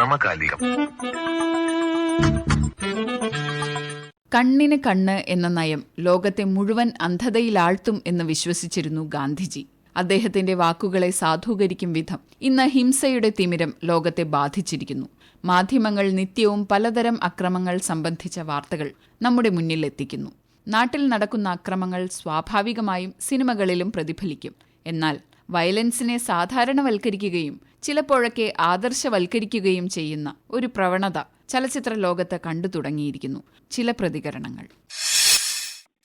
സമകാലികം. കണ്ണിന് കണ്ണ് എന്ന നയം ലോകത്തെ മുഴുവൻ അന്ധതയിലാഴ്ത്തും എന്ന് വിശ്വസിച്ചിരുന്നു ഗാന്ധിജി. അദ്ദേഹത്തിന്റെ വാക്കുകളെ സാധൂകരിക്കും വിധം ഇന്ന് ഹിംസയുടെ തിമിരം ലോകത്തെ ബാധിച്ചിരിക്കുന്നു. മാധ്യമങ്ങൾ നിത്യവും പലതരം അക്രമങ്ങൾ സംബന്ധിച്ച വാർത്തകൾ നമ്മുടെ മുന്നിൽ എത്തിക്കുന്നു. നാട്ടിൽ നടക്കുന്ന അക്രമങ്ങൾ സ്വാഭാവികമായും സിനിമകളിലും പ്രതിഫലിക്കും. എന്നാൽ വയലൻസിനെ സാധാരണവൽക്കരിക്കുകയും ചിലപ്പോഴൊക്കെ ആദർശവൽക്കരിക്കുകയും ചെയ്യുന്ന ഒരു പ്രവണത ചലച്ചിത്ര ലോകത്ത് കണ്ടു തുടങ്ങിയിരിക്കുന്നു ചില പ്രതികരണങ്ങൾ.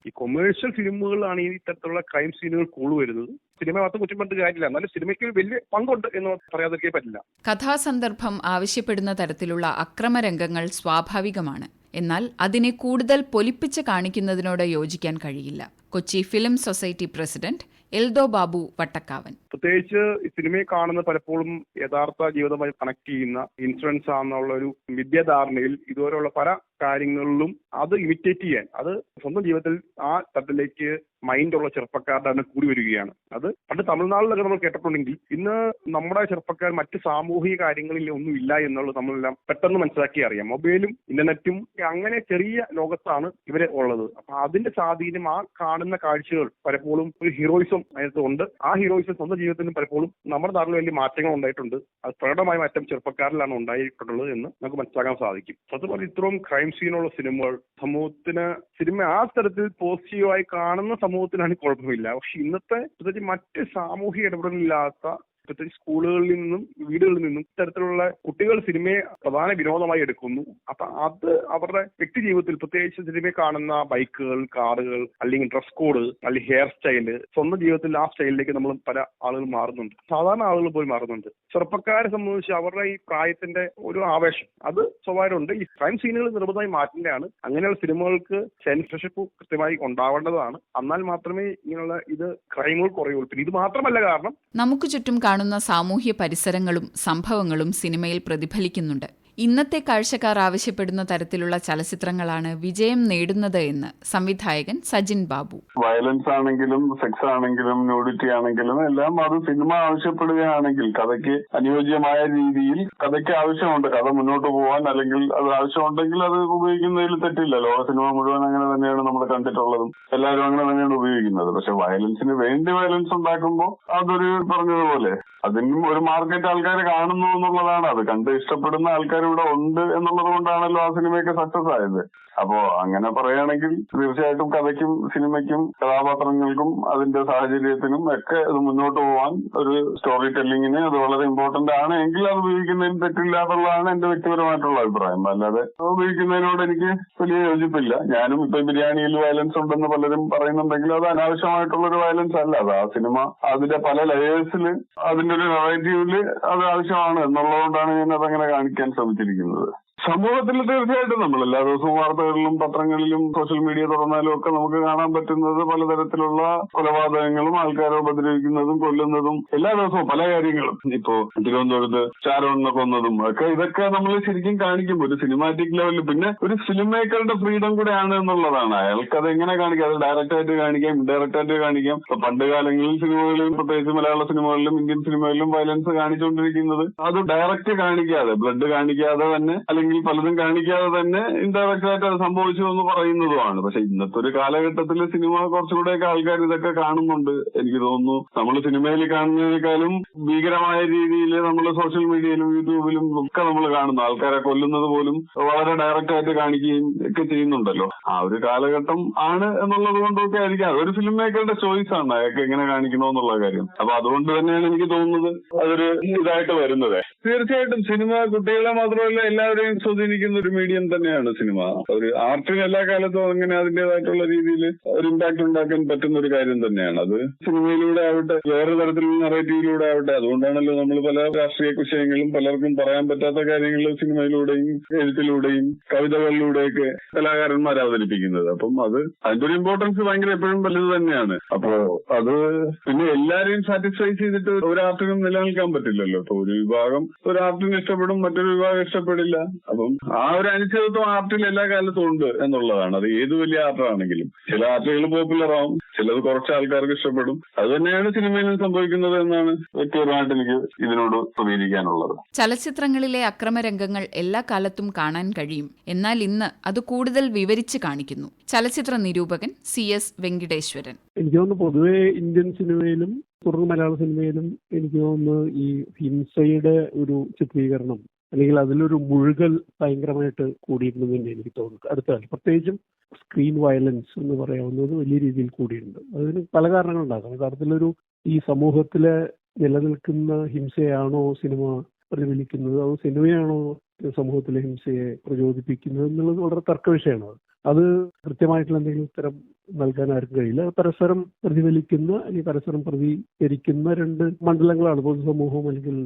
ഈ കൊമേഴ്ഷ്യൽ ഫിലിമുകളാണ് ഈ ഇത്തരത്തിലുള്ള ക്രൈം സീനുകൾ കൂടുതൽ വരുന്നത് സിനിമ മാത്രം കുറ്റം പറഞ്ഞിട്ട് കാര്യമില്ല. എന്നാലും സിനിമയ്ക്ക് വലിയ പങ്കുണ്ട് എന്ന് പറയാതിരിക്കാൻ പറ്റില്ല. കഥാസന്ദർഭം ആവശ്യപ്പെടുന്ന തരത്തിലുള്ള അക്രമരംഗങ്ങൾ സ്വാഭാവികമാണ്. എന്നാൽ അതിനെ കൂടുതൽ പൊലിപ്പിച്ച് കാണിക്കുന്നതിനോട് യോജിക്കാൻ കഴിയില്ല. Kochi film society president Eldho Babu Vattakkavan. പ്രത്യേകിച്ച് സിനിമയെ കാണുന്ന പലപ്പോഴും യഥാർത്ഥ ജീവിതമായി കണക്ട് ചെയ്യുന്ന ഇൻഷുറൻസ് ആണെന്നുള്ള ഒരു വിദ്യാധാരണയിൽ ഇതുപോലെയുള്ള പല കാര്യങ്ങളിലും അത് ഇമിറ്റേറ്റ് ചെയ്യാൻ അത് സ്വന്തം ജീവിതത്തിൽ ആ തട്ടിലേക്ക് മൈൻഡുള്ള ചെറുപ്പക്കാരുടെ തന്നെ കൂടി വരികയാണ്. അത് പണ്ട് തമിഴ്നാട്ടിലൊക്കെ നമ്മൾ കേട്ടിട്ടുണ്ടെങ്കിൽ ഇന്ന് നമ്മുടെ ചെറുപ്പക്കാർ മറ്റ് സാമൂഹിക കാര്യങ്ങളിൽ ഒന്നും ഇല്ല എന്നുള്ളത് നമ്മളെല്ലാം പെട്ടെന്ന് മനസ്സിലാക്കി അറിയാം. മൊബൈലും ഇന്റർനെറ്റും അങ്ങനെ ചെറിയ ലോകത്താണ് ഇവർ ഉള്ളത്. അപ്പൊ അതിന്റെ സ്വാധീനം ആ കാണുന്ന കാഴ്ചകൾ പലപ്പോഴും ഒരു ഹീറോയിസം അതിനകത്ത് ഉണ്ട് ആ ഹീറോയിസം സ്വന്തം ജീവിതത്തിലും പലപ്പോഴും നമ്മുടെ നാട്ടിൽ വലിയ മാറ്റങ്ങൾ ഉണ്ടായിട്ടുണ്ട്. അത് പ്രകടമായ മാറ്റം ചെറുപ്പക്കാരിലാണ് ഉണ്ടായിട്ടുള്ളത് എന്ന് നമുക്ക് മനസ്സിലാക്കാൻ സാധിക്കും. സത്യം പറഞ്ഞാൽ ഇത്രയും ക്രൈം സീനുള്ള സിനിമകൾ സമൂഹത്തിന് സിനിമ ആ തരത്തിൽ പോസിറ്റീവായി കാണുന്ന സമൂഹത്തിനാണ് കുഴപ്പമില്ല. പക്ഷെ ഇന്നത്തെ പ്രത്യേകിച്ച് മറ്റ് സാമൂഹിക ഇടപെടലില്ലാത്ത പ്രത്യേകിച്ച് സ്കൂളുകളിൽ നിന്നും വീടുകളിൽ നിന്നും ഇത്തരത്തിലുള്ള കുട്ടികൾ സിനിമയെ പ്രധാന വിനോദമായി എടുക്കുന്നു. അപ്പൊ അത് അവരുടെ വ്യക്തി ജീവിതത്തിൽ പ്രത്യേകിച്ച് സിനിമയെ കാണുന്ന ബൈക്കുകൾ കാറുകൾ അല്ലെങ്കിൽ ഡ്രസ് കോഡ് അല്ലെങ്കിൽ ഹെയർ സ്റ്റൈൽ സ്വന്തം ജീവിതത്തിൽ ആ സ്റ്റൈലിലേക്ക് നമ്മൾ പല ആളുകൾ മാറുന്നുണ്ട്. സാധാരണ ആളുകൾ പോയി മാറുന്നുണ്ട്. ചെറുപ്പക്കാരെ സംബന്ധിച്ച് അവരുടെ ഈ പ്രായത്തിന്റെ ഒരു ആവേശം അത് സ്വഭാവമുണ്ട് ഈ ക്രൈം സീനുകൾ നിർബന്ധമായി മാറ്റേണ്ടതാണ്. അങ്ങനെയുള്ള സിനിമകൾക്ക് സെൻസർഷിപ്പ് കൃത്യമായി ഉണ്ടാവേണ്ടതാണ്. എന്നാൽ മാത്രമേ ഇങ്ങനെയുള്ള ഇത് ക്രൈമുകൾ കുറയുള്ളൂ. പിന്നെ ഇത് മാത്രമല്ല കാരണം നമുക്ക് ചുറ്റും കാണുന്ന സാമൂഹ്യ പരിസരങ്ങളും സംഭവങ്ങളും സിനിമയിൽ പ്രതിഫലിക്കുന്നുണ്ട് ഇന്നത്തെ കാഴ്ചക്കാർ ആവശ്യപ്പെടുന്ന തരത്തിലുള്ള ചലച്ചിത്രങ്ങളാണ് വിജയം നേടുന്നത് എന്ന് സംവിധായകൻ സജിൻ ബാബു. വയലൻസ് ആണെങ്കിലും സെക്സ് ആണെങ്കിലും ന്യൂഡിറ്റി ആണെങ്കിലും എല്ലാം അത് സിനിമ ആവശ്യപ്പെടുകയാണെങ്കിൽ കഥയ്ക്ക് അനുയോജ്യമായ രീതിയിൽ കഥയ്ക്ക് ആവശ്യമുണ്ട്. കഥ മുന്നോട്ട് പോകാൻ അല്ലെങ്കിൽ അത് ആവശ്യമുണ്ടെങ്കിൽ അത് ഉപയോഗിക്കുന്നതിൽ തെറ്റില്ല. ലോക സിനിമ മുഴുവൻ അങ്ങനെ തന്നെയാണ് നമ്മൾ കണ്ടിട്ടുള്ളതും. എല്ലാവരും അങ്ങനെ തന്നെയാണ് ഉപയോഗിക്കുന്നത്. പക്ഷെ വയലൻസിന് വേണ്ടി വയലൻസ് ഉണ്ടാക്കുമ്പോൾ അതൊരു പറഞ്ഞതുപോലെ അതിനും ഒരു മാർക്കറ്റ് ആൾക്കാർ കാണുന്നു എന്നുള്ളതാണ്. അത് കണ്ട് ഇഷ്ടപ്പെടുന്ന ആൾക്കാർ ഇവിടെ ഉണ്ട് എന്നുള്ളത് കൊണ്ടാണല്ലോ ആ സിനിമയൊക്കെ സക്സസ് ആയത്. അപ്പോ അങ്ങനെ പറയുകയാണെങ്കിൽ തീർച്ചയായിട്ടും കഥയ്ക്കും സിനിമയ്ക്കും കഥാപാത്രങ്ങൾക്കും അതിന്റെ സാഹചര്യത്തിനും ഒക്കെ അത് മുന്നോട്ട് പോവാൻ ഒരു സ്റ്റോറി ടെല്ലിങ്ങിന് അത് വളരെ ഇമ്പോർട്ടന്റ് ആണ്. എങ്കിൽ അത് ഉപയോഗിക്കുന്നതിന് തെറ്റില്ല എന്നുള്ളതാണ് എന്റെ വ്യക്തിപരമായിട്ടുള്ള അഭിപ്രായം. അല്ലാതെ ഉപയോഗിക്കുന്നതിനോട് എനിക്ക് വലിയ യോജിപ്പില്ല. ഞാനും ഇപ്പൊ ബിരിയാണിയിൽ വയലൻസ് ഉണ്ടെന്ന് പലരും പറയുന്നുണ്ടെങ്കിൽ അത് അനാവശ്യമായിട്ടുള്ള ഒരു വയലൻസ് അല്ല. അത് ആ സിനിമ അതിന്റെ പല ലെയേഴ്സിൽ അതിന്റെ ഒരു നെറേറ്റീവിൽ അത് ആവശ്യമാണ് എന്നുള്ളതുകൊണ്ടാണ് ഞാൻ അതങ്ങനെ കാണിക്കാൻ ശ്രമിച്ചിരിക്കുന്നത് സമൂഹത്തിൽ തീർച്ചയായിട്ടും നമ്മൾ എല്ലാ ദിവസവും വാർത്തകളിലും പത്രങ്ങളിലും സോഷ്യൽ മീഡിയ തുറന്നാലും ഒക്കെ നമുക്ക് കാണാൻ പറ്റുന്നത് പലതരത്തിലുള്ള കൊലപാതകങ്ങളും ആൾക്കാരെ ഉപദ്രവിക്കുന്നതും കൊല്ലുന്നതും എല്ലാ ദിവസവും പല കാര്യങ്ങളും. ഇപ്പോ തിരുവനന്തപുരത്ത് ഷാരോണിനെ കൊന്നതും ഒക്കെ ഇതൊക്കെ നമ്മൾ ശരിക്കും കാണിക്കും. ഒരു സിനിമാറ്റിക് ലെവലിൽ പിന്നെ ഒരു ഫിലിം മേക്കറുടെ ഫ്രീഡം കൂടെയാണ് എന്നുള്ളതാണ്. അയാൾക്ക് അത് എങ്ങനെ കാണിക്കാം? അത് ഡയറക്റ്റ് ആയിട്ട് കാണിക്കാം ഇൻഡയറക്റ്റ് ആയിട്ട് കാണിക്കാം പണ്ട് കാലങ്ങളിൽ സിനിമകളിലും പ്രത്യേകിച്ച് മലയാള സിനിമകളിലും ഇന്ത്യൻ സിനിമകളിലും വയലൻസ് കാണിച്ചുകൊണ്ടിരിക്കുന്നത് അത് ഡയറക്റ്റ് കാണിക്കാതെ ബ്ലഡ് കാണിക്കാതെ തന്നെ അല്ലെങ്കിൽ പലതും കാണിക്കാതെ തന്നെ ഇൻഡയറക്റ്റ് ആയിട്ട് അത് സംഭവിച്ചു എന്ന് പറയുന്നതുമാണ്. പക്ഷെ ഇന്നത്തെ ഒരു കാലഘട്ടത്തിൽ സിനിമ കുറച്ചുകൂടെയൊക്കെ ആൾക്കാർ ഇതൊക്കെ കാണുന്നുണ്ട്. എനിക്ക് തോന്നുന്നു നമ്മൾ സിനിമയിൽ കാണുന്നതിനേക്കാളും ഭീകരമായ രീതിയിൽ നമ്മൾ സോഷ്യൽ മീഡിയയിലും യൂട്യൂബിലും ഒക്കെ നമ്മൾ കാണുന്നു. ആൾക്കാരെ കൊല്ലുന്നത് പോലും വളരെ ഡയറക്റ്റ് ആയിട്ട് കാണിക്കുകയും ഒക്കെ ചെയ്യുന്നുണ്ടല്ലോ. ആ ഒരു കാലഘട്ടം ആണ് എന്നുള്ളത് കൊണ്ടൊക്കെ ആയിരിക്കാം. അതൊരു ഫിലിം മേക്കറുടെ ചോയ്സ് ആണ്. അയാൾക്ക് എങ്ങനെ കാണിക്കണമെന്നുള്ള കാര്യം. അപ്പൊ അതുകൊണ്ട് തന്നെയാണ് എനിക്ക് തോന്നുന്നത് അതൊരു ഇതായിട്ട് വരുന്നത്. തീർച്ചയായിട്ടും. സിനിമ കുട്ടികളെ മാത്രമല്ല എല്ലാവരെയും സ്വാധീനിക്കുന്ന ഒരു മീഡിയം തന്നെയാണ് സിനിമ ഒരു ആർട്ടിന് എല്ലാ കാലത്തും അങ്ങനെ അതിന്റേതായിട്ടുള്ള രീതിയിൽ ഒരു ഇമ്പാക്ട് ഉണ്ടാക്കാൻ പറ്റുന്ന ഒരു കാര്യം തന്നെയാണ്. അത് സിനിമയിലൂടെ ആവട്ടെ വേറെ തരത്തിലുള്ള നെറേറ്റീവിലൂടെ ആവട്ടെ അതുകൊണ്ടാണല്ലോ നമ്മൾ പല രാഷ്ട്രീയ വിഷയങ്ങളും പലർക്കും പറയാൻ പറ്റാത്ത കാര്യങ്ങൾ സിനിമയിലൂടെയും എഴുത്തിലൂടെയും കവിതകളിലൂടെയൊക്കെ കലാകാരന്മാർ അവതരിപ്പിക്കുന്നത്. അപ്പം അത് അതിന്റെ ഒരു ഇമ്പോർട്ടൻസ് ഭയങ്കര എപ്പോഴും വലുത് തന്നെയാണ്. അപ്പോ അത് പിന്നെ എല്ലാരെയും സാറ്റിസ്ഫൈ ചെയ്തിട്ട് ഒരു ആർട്ടിനും നിലനിൽക്കാൻ പറ്റില്ലല്ലോ. ഇപ്പൊ ഒരു വിഭാഗം ഒരു ഇഷ്ടപ്പെടും മറ്റൊരു വിഭാഗം ഇഷ്ടപ്പെടില്ല. അപ്പം ആ ഒരു അനിശ്ചിതത്വം ആർട്ടിൽ എല്ലാ കാലത്തും ഉണ്ട് എന്നുള്ളതാണ്. അത് ഏത് വലിയ ആർട്ടാണെങ്കിലും. ചില ആർട്ടുകൾ പോപ്പുലർ ആവും. ചിലത് കുറച്ച് ആൾക്കാർക്ക് ഇഷ്ടപ്പെടും. അത് തന്നെയാണ് സിനിമയിൽ സംഭവിക്കുന്നത് എന്നാണ് വ്യക്തിപരമായിട്ട് എനിക്ക് ഇതിനോട് പ്രതികരിക്കാനുള്ളത്. ചലച്ചിത്രങ്ങളിലെ അക്രമരംഗങ്ങൾ എല്ലാ കാലത്തും കാണാൻ കഴിയും. എന്നാൽ ഇന്ന് അത് കൂടുതൽ വിവരിച്ച് കാണിക്കുന്നു. ചലച്ചിത്ര നിരൂപകൻ സി എസ് വെങ്കിടേശ്വരൻ. എനിക്ക് തോന്നുന്നു പൊതുവെ ഇന്ത്യൻ സിനിമയിലും തുടർന്ന് മലയാള സിനിമയിലും എനിക്ക് തോന്നുന്നു ഈ ഹിംസയുടെ ഒരു ചിത്രീകരണം അല്ലെങ്കിൽ അതിലൊരു മുഴുകൽ ഭയങ്കരമായിട്ട് കൂടിയിരുന്നു തന്നെ എനിക്ക് തോന്നുന്നു അടുത്ത പ്രത്യേകിച്ചും സ്ക്രീൻ വയലൻസ് എന്ന് പറയാവുന്നത് വലിയ രീതിയിൽ കൂടിയിട്ടുണ്ട്. അതിന് പല കാരണങ്ങളുണ്ടാകാം യഥാർത്ഥത്തിലൊരു ഈ സമൂഹത്തിലെ നിലനിൽക്കുന്ന ഹിംസയാണോ സിനിമ പ്രതിഫലിക്കുന്നത്? അതോ സിനിമയാണോ സമൂഹത്തിലെ ഹിംസയെ പ്രചോദിപ്പിക്കുന്നത് എന്നുള്ളത് വളരെ തർക്ക വിഷയമാണ് അത് കൃത്യമായിട്ടുള്ള എന്തെങ്കിലും ഉത്തരം നൽകാൻ ആർക്കും കഴിയില്ല. പരസ്പരം പ്രതിഫലിക്കുന്ന അല്ലെങ്കിൽ പരസ്പരം പ്രതികരിക്കുന്ന രണ്ട് മണ്ഡലങ്ങളാണ് പൊതുസമൂഹവും അല്ലെങ്കിൽ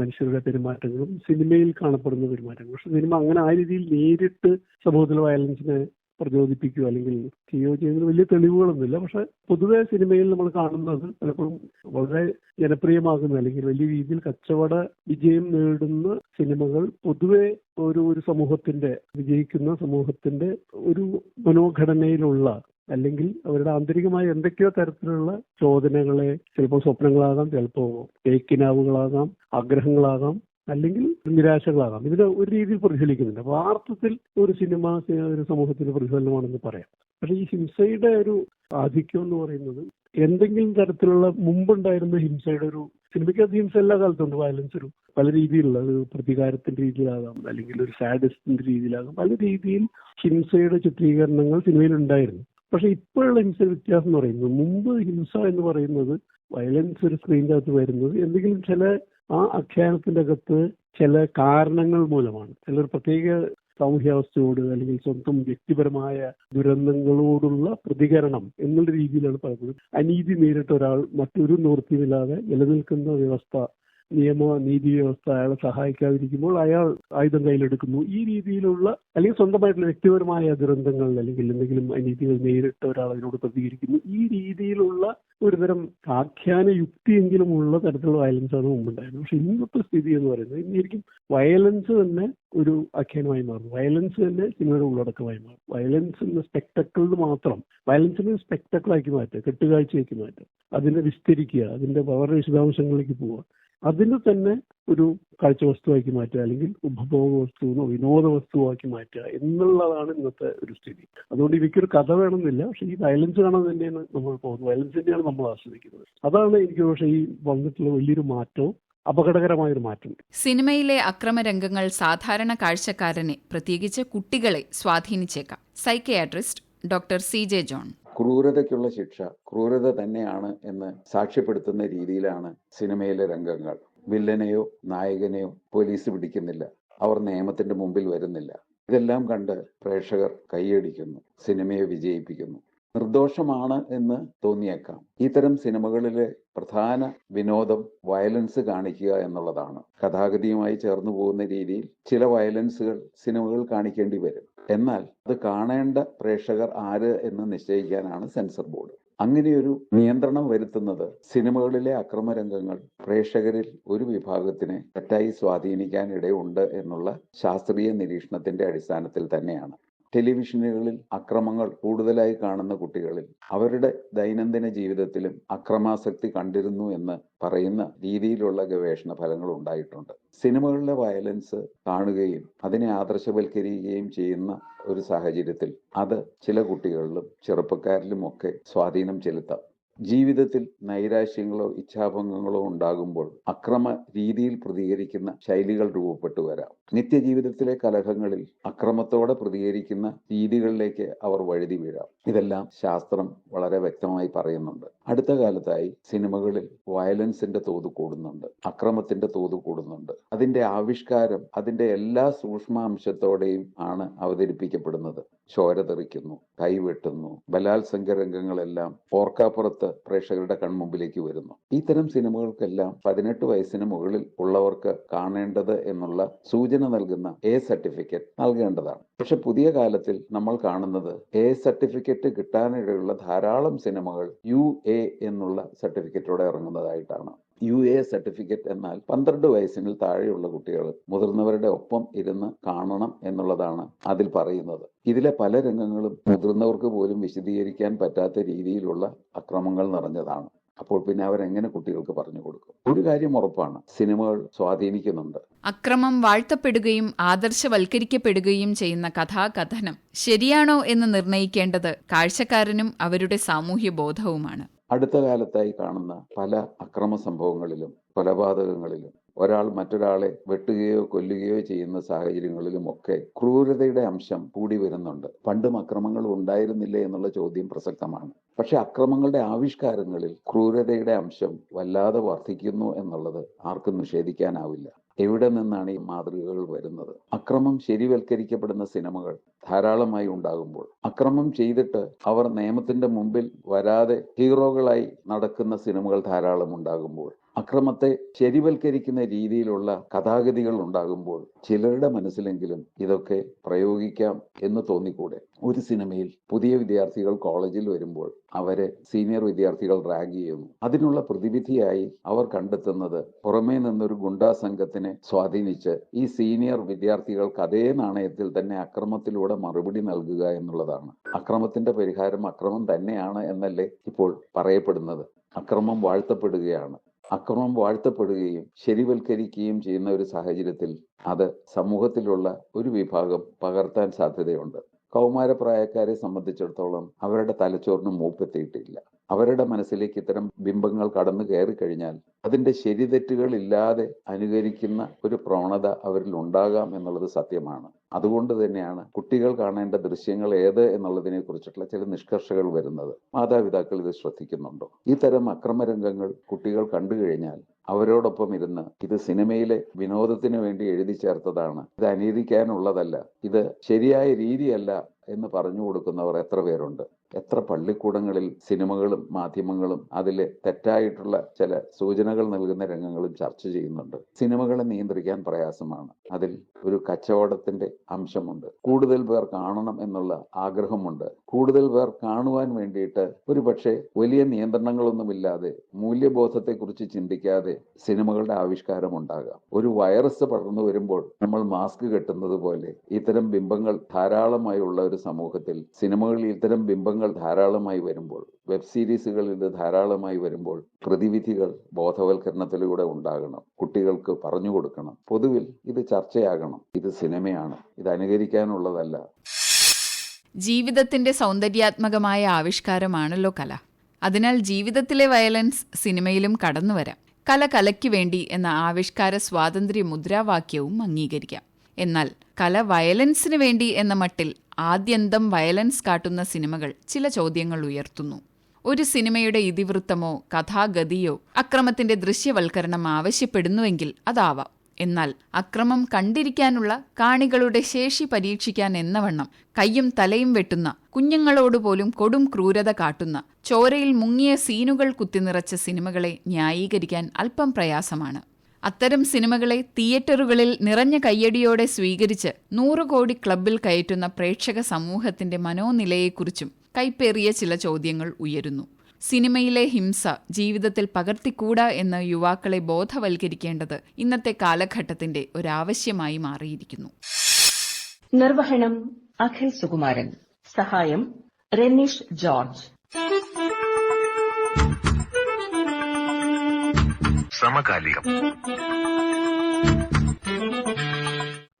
മനുഷ്യരുടെ പെരുമാറ്റങ്ങളും സിനിമയിൽ കാണപ്പെടുന്ന പെരുമാറ്റങ്ങളും. പക്ഷെ സിനിമ അങ്ങനെ ആ രീതിയിൽ നേരിട്ട് സമൂഹത്തിലെ വയലൻസിനെ പ്രചോദിപ്പിക്കുക അല്ലെങ്കിൽ ചെയ്യുകയോ ചെയ്യുന്നതിന് വലിയ തെളിവുകളൊന്നുമില്ല. പക്ഷെ പൊതുവെ സിനിമയിൽ നമ്മൾ കാണുന്നത് പലപ്പോഴും വളരെ ജനപ്രിയമാകുന്ന അല്ലെങ്കിൽ വലിയ രീതിയിൽ കച്ചവട വിജയം നേടുന്ന സിനിമകൾ പൊതുവെ ഒരു ഒരു സമൂഹത്തിന്റെ വിജയിക്കുന്ന സമൂഹത്തിന്റെ ഒരു മനോഘടനയിലുള്ള അല്ലെങ്കിൽ അവരുടെ ആന്തരികമായ എന്തൊക്കെയോ തരത്തിലുള്ള ചോദനകളെ ചിലപ്പോൾ സ്വപ്നങ്ങളാകാം ചിലപ്പോൾ ഏക്കിനാവുകളാകാം ആഗ്രഹങ്ങളാകാം അല്ലെങ്കിൽ നിരാശകളാകാം. ഇതിനെ ഒരു രീതിയിൽ പ്രതിഫലിക്കുന്നുണ്ട് അപ്പൊ ആ അർത്ഥത്തിൽ ഒരു സിനിമ ഒരു സമൂഹത്തിന്റെ പ്രതിഫലനമാണെന്ന് പറയാം. പക്ഷെ ഈ ഹിംസയുടെ ഒരു ആധിക്യം എന്ന് പറയുന്നത് എന്തെങ്കിലും തരത്തിലുള്ള മുമ്പുണ്ടായിരുന്ന ഹിംസയുടെ ഒരു സിനിമയ്ക്ക് അത് ഹിംസ എല്ലാ കാലത്തും ഉണ്ട്. വയലൻസ് ഒരു പല രീതിയിലുള്ള ഒരു പ്രതികാരത്തിന്റെ രീതിയിലാകാം അല്ലെങ്കിൽ ഒരു സാഡിസ്റ്റിന്റെ രീതിയിലാകാം. പല രീതിയിൽ ഹിംസയുടെ ചിത്രീകരണങ്ങൾ സിനിമയിൽ ഉണ്ടായിരുന്നു. പക്ഷെ ഇപ്പോഴുള്ള ഹിംസ വ്യത്യാസം എന്ന് പറയുന്നത് മുമ്പ് ഹിംസ എന്ന് പറയുന്നത് വയലൻസ് ഒരു സ്ക്രീനിനകത്ത് വരുന്നത് എന്തെങ്കിലും ചില ആ ആഖ്യാനത്തിന്റെ അകത്ത് ചില കാരണങ്ങൾ മൂലമാണ്. ചിലർ പ്രത്യേക സാമൂഹ്യാവസ്ഥയോട് അല്ലെങ്കിൽ സ്വന്തം വ്യക്തിപരമായ ദുരന്തങ്ങളോടുള്ള പ്രതികരണം എന്നുള്ള രീതിയിലാണ് പറയുന്നത് അനീതി നേരിട്ട ഒരാൾ മറ്റൊരു നിവൃത്തിയുമില്ലാതെ നിലനിൽക്കുന്ന വ്യവസ്ഥ നിയമ നീതി വ്യവസ്ഥ അയാളെ സഹായിക്കാതിരിക്കുമ്പോൾ അയാൾ ആയുധം കയ്യിലെടുക്കുന്നു. ഈ രീതിയിലുള്ള അല്ലെങ്കിൽ സ്വന്തമായിട്ടുള്ള വ്യക്തിപരമായ ദുരന്തങ്ങൾ അല്ലെങ്കിൽ എന്തെങ്കിലും അനീതികൾ നേരിട്ട ഒരാൾ അതിനോട് പ്രതികരിക്കുന്നു. ഈ രീതിയിലുള്ള ഒരുതരം ആഖ്യാന യുക്തിയെങ്കിലും ഉള്ള തരത്തിലുള്ള വയലൻസ് ആണ് മുമ്പുണ്ടായിരുന്നു പക്ഷെ ഇന്നത്തെ സ്ഥിതി എന്ന് പറയുന്നത് ഇന്നിരിക്കും വയലൻസ് തന്നെ ഒരു ആഖ്യാനമായി മാറും വയലൻസ് തന്നെ സിനിമയുടെ ഉള്ളടക്കമായി മാറും വയലൻസ് എന്ന സ്പെക്ടക്കിളിൽ മാത്രം വയലൻസിനെ സ്പെക്ടക്കിളാക്കി മാറ്റുക കെട്ടുകാഴ്ചയാക്കി മാറ്റുക അതിനെ വിസ്തരിക്കുക അതിന്റെ വളരെ വിശദാംശങ്ങളിലേക്ക് പോവുക. അതിന് തന്നെ ഒരു കാഴ്ച വസ്തുവാക്കി മാറ്റുക അല്ലെങ്കിൽ ഉപഭോഗ വസ്തുവെന്നോ വിനോദ വസ്തുവാക്കി മാറ്റുക എന്നുള്ളതാണ് ഇന്നത്തെ ഒരു സ്ഥിതി. അതുകൊണ്ട് ഇവയ്ക്കൊരു കഥ വേണമെന്നില്ല. പക്ഷെ ഈ വയലൻസ് കാണാൻ തന്നെയാണ് നമ്മൾ പോകുന്നത്. വയലൻസ് തന്നെയാണ് നമ്മൾ ആസ്വദിക്കുന്നത്. അതാണ് എനിക്ക് പക്ഷേ ഈ വന്നിട്ടുള്ള വലിയൊരു മാറ്റവും അപകടകരമായൊരു മാറ്റം സിനിമയിലെ അക്രമരംഗങ്ങൾ സാധാരണ കാഴ്ചക്കാരനെ പ്രത്യേകിച്ച് കുട്ടികളെ സ്വാധീനിച്ചേക്കാം. Psychiatrist doctor C J John. ക്രൂരതയ്ക്കുള്ള ശിക്ഷ ക്രൂരത തന്നെയാണ് എന്ന് സാക്ഷ്യപ്പെടുത്തുന്ന രീതിയിലാണ് സിനിമയിലെ രംഗങ്ങൾ. വില്ലനെയോ നായകനെയോ പോലീസ് പിടിക്കുന്നില്ല. അവർ നിയമത്തിന്റെ മുമ്പിൽ വരുന്നില്ല. ഇതെല്ലാം കണ്ട് പ്രേക്ഷകർ കൈയടിക്കുന്നു. സിനിമയെ വിജയിപ്പിക്കുന്നു. നിർദോഷമാണ് എന്ന് തോന്നിയേക്കാം. ഇത്തരം സിനിമകളിലെ പ്രധാന വിനോദം വയലൻസ് കാണിക്കുക എന്നുള്ളതാണ്. കഥാഗതിയുമായി ചേർന്നു പോകുന്ന രീതിയിൽ ചില വയലൻസുകൾ സിനിമകൾ കാണിക്കേണ്ടി വരും. എന്നാൽ അത് കാണേണ്ട പ്രേക്ഷകർ ആര് എന്ന് നിശ്ചയിക്കാനാണ് സെൻസർ ബോർഡ്. അങ്ങനെയൊരു നിയന്ത്രണം വരുത്തുന്നത് സിനിമകളിലെ അക്രമരംഗങ്ങൾ പ്രേക്ഷകരിൽ ഒരു വിഭാഗത്തിനെ തെറ്റായി സ്വാധീനിക്കാൻ ഇടയുണ്ട് എന്നുള്ള ശാസ്ത്രീയ നിരീക്ഷണത്തിന്റെ അടിസ്ഥാനത്തിൽ തന്നെയാണ്. ടെലിവിഷനുകളിൽ അക്രമങ്ങൾ കൂടുതലായി കാണുന്ന കുട്ടികളിൽ അവരുടെ ദൈനംദിന ജീവിതത്തിലും അക്രമാസക്തി കണ്ടിരുന്നു എന്ന് പറയുന്ന രീതിയിലുള്ള ഗവേഷണ ഫലങ്ങൾ ഉണ്ടായിട്ടുണ്ട്. സിനിമകളിലെ വയലൻസ് കാണുകയും അതിനെ ആദർശവൽക്കരിക്കുകയും ചെയ്യുന്ന ഒരു സാഹചര്യത്തിൽ അത് ചില കുട്ടികളിലും ചെറുപ്പക്കാരിലും ഒക്കെ സ്വാധീനം ചെലുത്താം. ജീവിതത്തിൽ നൈരാശ്യങ്ങളോ ഇച്ഛാഭംഗങ്ങളോ ഉണ്ടാകുമ്പോൾ അക്രമ രീതിയിൽ പ്രതികരിക്കുന്ന ശൈലികൾ രൂപപ്പെട്ടു വരാം. നിത്യജീവിതത്തിലെ കലഹങ്ങളിൽ അക്രമത്തോടെ പ്രതികരിക്കുന്ന രീതികളിലേക്ക് അവർ വഴുതി വീഴാം. ഇതെല്ലാം ശാസ്ത്രം വളരെ വ്യക്തമായി പറയുന്നുണ്ട്. അടുത്ത കാലത്തായി സിനിമകളിൽ വയലൻസിന്റെ തോത് കൂടുന്നുണ്ട്. അക്രമത്തിന്റെ തോത് കൂടുന്നുണ്ട്. അതിന്റെ ആവിഷ്കാരം അതിന്റെ എല്ലാ സൂക്ഷ്മാംശത്തോടെയും ആണ് അവതരിപ്പിക്കപ്പെടുന്നത്. ചോര തെറിക്കുന്നു കൈവെട്ടുന്നു ബലാത്സംഗ രംഗങ്ങളെല്ലാം ഓർക്കാപ്പുറത്ത് പ്രേക്ഷകരുടെ കൺമുമ്പിലേക്ക് വരുന്നു. ഇത്തരം സിനിമകൾക്കെല്ലാം പതിനെട്ട് വയസ്സിന് മുകളിൽ ഉള്ളവർക്ക് കാണേണ്ടത് എന്നുള്ള സൂചന നൽകുന്ന എ സർട്ടിഫിക്കറ്റ് നൽകേണ്ടതാണ്. പക്ഷെ പുതിയ കാലത്തിൽ നമ്മൾ കാണുന്നത് എ സർട്ടിഫിക്കറ്റ് കിട്ടാനിടയുള്ള ധാരാളം സിനിമകൾ യു എ എന്നുള്ള സർട്ടിഫിക്കറ്റോടെ ഇറങ്ങുന്നതായിട്ടാണ്. യു എ സർട്ടിഫിക്കറ്റ് എന്നാൽ പന്ത്രണ്ട് വയസ്സിന് താഴെയുള്ള കുട്ടികൾ മുതിർന്നവരുടെ ഒപ്പം ഇരുന്ന് കാണണം എന്നുള്ളതാണ് അതിൽ പറയുന്നത്. ഇതിലെ പല രംഗങ്ങളും മുതിർന്നവർക്ക് പോലും വിശദീകരിക്കാൻ പറ്റാത്ത രീതിയിലുള്ള അക്രമങ്ങൾ നിറഞ്ഞതാണ്. അപ്പോൾ പിന്നെ അവരെങ്ങനെ കുട്ടികൾക്ക് പറഞ്ഞു കൊടുക്കും? ഒരു കാര്യം ഉറപ്പാണ്. സിനിമകൾ സ്വാധീനിക്കുന്നുണ്ട്. അക്രമം വാഴ്ത്തപ്പെടുകയും ആദർശവൽക്കരിക്കപ്പെടുകയും ചെയ്യുന്ന കഥാകഥനം ശരിയാണോ എന്ന് നിർണയിക്കേണ്ടത് കാഴ്ചക്കാരനും അവരുടെ സാമൂഹ്യ ബോധവുമാണ് അടുത്ത കാലത്തായി കാണുന്ന പല അക്രമ സംഭവങ്ങളിലും കൊലപാതകങ്ങളിലും ഒരാൾ മറ്റൊരാളെ വെട്ടുകയോ കൊല്ലുകയോ ചെയ്യുന്ന സാഹചര്യങ്ങളിലുമൊക്കെ ക്രൂരതയുടെ അംശം കൂടി വരുന്നുണ്ട്. പണ്ടും അക്രമങ്ങൾ ഉണ്ടായിരുന്നില്ലേ എന്നുള്ള ചോദ്യം പ്രസക്തമാണ്. പക്ഷെ അക്രമങ്ങളുടെ ആവിഷ്കാരങ്ങളിൽ ക്രൂരതയുടെ അംശം വല്ലാതെ വർദ്ധിക്കുന്നു എന്നുള്ളത് ആർക്കും നിഷേധിക്കാനാവില്ല. എവിടെ നിന്നാണ് ഈ മാതൃകകൾ വരുന്നത്? അക്രമം ശരിവൽക്കരിക്കപ്പെടുന്ന സിനിമകൾ ധാരാളമായി ഉണ്ടാകുമ്പോൾ അക്രമം ചെയ്തിട്ട് അവർ നിയമത്തിന്റെ മുമ്പിൽ വരാതെ ഹീറോകളായി നടക്കുന്ന സിനിമകൾ ധാരാളം ഉണ്ടാകുമ്പോൾ അക്രമത്തെ ശരിവൽക്കരിക്കുന്ന രീതിയിലുള്ള കഥാഗതികൾ ഉണ്ടാകുമ്പോൾ ചിലരുടെ മനസ്സിലെങ്കിലും ഇതൊക്കെ പ്രയോഗിക്കാം എന്ന് തോന്നിക്കൂടെ? ഒരു സിനിമയിൽ പുതിയ വിദ്യാർത്ഥികൾ കോളേജിൽ വരുമ്പോൾ അവരെ സീനിയർ വിദ്യാർത്ഥികൾ റാഗ് ചെയ്യുന്നു. അതിനുള്ള പ്രതിവിധിയായി അവർ കണ്ടെത്തുന്നത് പുറമേ നിന്നൊരു ഗുണ്ടാ സംഘത്തിനെ സ്വാധീനിച്ച് ഈ സീനിയർ വിദ്യാർത്ഥികൾക്ക് അതേ നാണയത്തിൽ തന്നെ അക്രമത്തിലൂടെ മറുപടി നൽകുക എന്നുള്ളതാണ്. അക്രമത്തിന്റെ പരിഹാരം അക്രമം തന്നെയാണ് എന്നല്ലേ ഇപ്പോൾ പറയപ്പെടുന്നത്. അക്രമം വാഴ്ത്തപ്പെടുകയാണ്. അക്രമം വാഴ്ത്തപ്പെടുകയും ശരിവൽക്കരിക്കുകയും ചെയ്യുന്ന ഒരു സാഹചര്യത്തിൽ അത് സമൂഹത്തിലുള്ള ഒരു വിഭാഗം പകർത്താൻ സാധ്യതയുണ്ട്. കൗമാരപ്രായക്കാരെ സംബന്ധിച്ചിടത്തോളം അവരുടെ തലച്ചോറിന് മൂപ്പെത്തിയിട്ടില്ല. അവരുടെ മനസ്സിലേക്ക് ഇത്തരം ബിംബങ്ങൾ കടന്നു കയറി കഴിഞ്ഞാൽ അതിന്റെ ശരിതെറ്റുകൾ ഇല്ലാതെ അനുകരിക്കുന്ന ഒരു പ്രവണത അവരിൽ ഉണ്ടാകാം എന്നുള്ളത് സത്യമാണ്. അതുകൊണ്ട് തന്നെയാണ് കുട്ടികൾ കാണേണ്ട ദൃശ്യങ്ങൾ ഏത് എന്നുള്ളതിനെ കുറിച്ചിട്ടുള്ള ചില നിഷ്കർഷകൾ വരുന്നത്. മാതാപിതാക്കൾ ഇത് ശ്രദ്ധിക്കുന്നുണ്ടോ? ഈ ഇത്തരം അക്രമരംഗങ്ങൾ കുട്ടികൾ കണ്ടു കഴിഞ്ഞാൽ അവരോടൊപ്പം ഇരുന്ന് ഇത് സിനിമയിലെ വിനോദത്തിന് വേണ്ടി എഴുതി ചേർത്തതാണ്. ഇത് അനുകരിക്കാനുള്ളതല്ല ഇത് ശരിയായ രീതിയല്ല എന്ന് പറഞ്ഞു കൊടുക്കുന്നവർ എത്ര പേരുണ്ട്? എത്ര പള്ളിക്കൂടങ്ങളിൽ സിനിമകളും മാധ്യമങ്ങളും അതിൽ തെറ്റായിട്ടുള്ള ചില സൂചനകൾ നൽകുന്ന രംഗങ്ങളും ചർച്ച ചെയ്യുന്നുണ്ട്. സിനിമകളെ നിയന്ത്രിക്കാൻ പ്രയാസമാണ്. അതിൽ ഒരു കച്ചവടത്തിന്റെ അംശമുണ്ട്. കൂടുതൽ പേർ കാണണം എന്നുള്ള ആഗ്രഹമുണ്ട്. കൂടുതൽ പേർ കാണുവാൻ വേണ്ടിയിട്ട് ഒരു വലിയ നിയന്ത്രണങ്ങളൊന്നുമില്ലാതെ മൂല്യബോധത്തെക്കുറിച്ച് ചിന്തിക്കാതെ സിനിമകളുടെ ആവിഷ്കാരം ഉണ്ടാകാം. ഒരു വൈറസ് പടർന്നു വരുമ്പോൾ നമ്മൾ മാസ്ക് കെട്ടുന്നത് പോലെ ഇത്തരം ബിംബങ്ങൾ ധാരാളമായുള്ള ഒരു സമൂഹത്തിൽ സിനിമകളിൽ ഇത്തരം ബിംബങ്ങൾ ധാരാളമായി വരുമ്പോൾ വെബ് സീരീസുകളിൽ ഇത് ധാരാളമായി വരുമ്പോൾ പ്രതിവിധികൾ ബോധവൽക്കരണത്തിലൂടെ ഉണ്ടാകണം. കുട്ടികൾക്ക് പറഞ്ഞു കൊടുക്കണം. പൊതുവിൽ ഇത് ചർച്ചയാകണം. ഇത് സിനിമയാണ്. ഇത് അനുകരിക്കാനുള്ളതല്ല. ജീവിതത്തിന്റെ സൗന്ദര്യാത്മകമായ ആവിഷ്കാരമാണല്ലോ കല. അതിനാൽ ജീവിതത്തിലെ വയലൻസ് സിനിമയിലും കടന്നുവരാം കല കലയ്ക്ക് വേണ്ടി എന്ന ആവിഷ്കാര സ്വാതന്ത്ര്യ മുദ്രാവാക്യവും അംഗീകരിക്കാം. എന്നാൽ കല വയലൻസിന് വേണ്ടി എന്ന മട്ടിൽ ആദ്യന്തം വയലൻസ് കാട്ടുന്ന സിനിമകൾ ചില ചോദ്യങ്ങൾ ഉയർത്തുന്നു. ഒരു സിനിമയുടെ ഇതിവൃത്തമോ കഥാഗതിയോ അക്രമത്തിന്റെ ദൃശ്യവൽക്കരണം ആവശ്യപ്പെടുന്നുവെങ്കിൽ അതാവാം. എന്നാൽ അക്രമം കണ്ടിരിക്കാനുള്ള കാണികളുടെ ശേഷി പരീക്ഷിക്കാൻ എന്നവണ്ണം കയ്യും തലയും വെട്ടുന്ന കുഞ്ഞുങ്ങളോട് പോലും കൊടും ക്രൂരത കാട്ടുന്ന ചോരയിൽ മുങ്ങിയ സീനുകൾ കുത്തിനിറച്ച സിനിമകളെ ന്യായീകരിക്കാൻ അല്പം പ്രയാസമാണ്. അത്തരം സിനിമകളെ തിയേറ്ററുകളിൽ നിറഞ്ഞ കയ്യടിയോടെ സ്വീകരിച്ച് നൂറു കോടി ക്ലബിൽ കയറ്റുന്ന പ്രേക്ഷക സമൂഹത്തിന്റെ മനോനിലയെക്കുറിച്ചും കൈപ്പേറിയ ചില ചോദ്യങ്ങൾ ഉയരുന്നു. സിനിമയിലെ ഹിംസ ജീവിതത്തിൽ പകർത്തിക്കൂടാ എന്ന് യുവാക്കളെ ബോധവൽക്കരിക്കേണ്ടത് ഇന്നത്തെ കാലഘട്ടത്തിന്റെ ഒരാവശ്യമായി മാറിയിരിക്കുന്നു. നിർവഹണം അഖിൽ സുകുമാരൻ. സഹായം റെനീഷ് ജോർജ്. సమకాలికం